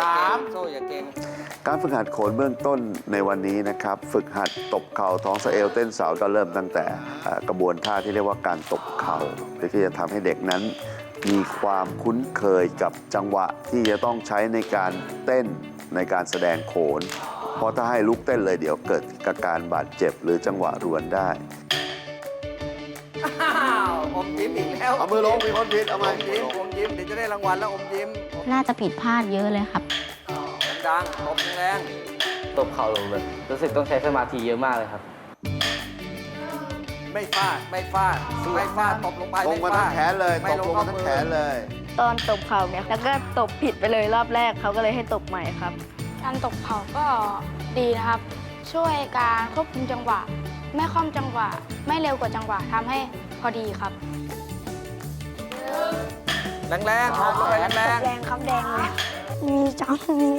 สามโซ่อย่าเก่งการฝึกหัดโขนเบื้องต้นในวันนี้นะครับ ฝึกหัดตบเข่าท้องสะเอวเต้นเสาก็เริ่มตั้งแต่เอ่อกระบวนท่าที่เรียกว่าการตบเข่าเพื่อที่จะทำให้เด็กนั้น มีความคุ้นเคยกับจังหวะที่จะต้องใช้ในการเต้นในการแสดงโขน เพราะถ้าให้ลุกเต้นเลยเดี๋ยวเกิดอาการบาดเจ็บหรือจังหวะรวนได้ แล้วเอามือลงมีคนผิดเอาอมามยิ้มอมยิ้มเดี๋ยวจะได้รางวัลแล้วอมยิ้มน่าจะผิดพลาดเยอะเลยครับ ดังๆตบแรงตบเข่าลงเลยรู้สึกต้องใช้สมาธิเยอะมากเลยครับ ๆไม่ฟาดไม่ฟาดไม่ฟาดตบลงไปตรงไม่มาฟาทั้ดงแขนเลยไม่ตบลงมาทั้งแขนเลย ตอนตบเข่าเนี่ยแล้วก็ตบผิดไปเลยรอบแรกเขาก็เลยให้ตบใหม่ครับ การตบเข่าก็ดีนะครับ ช่วยการควบคุมจังหวะ ไม่คล่อมจังหวะ ไม่เร็วกว่าจังหวะทำให้พอดีครับ แรงๆตบลงไปแรงแรงครับแดงเลยมีจังมี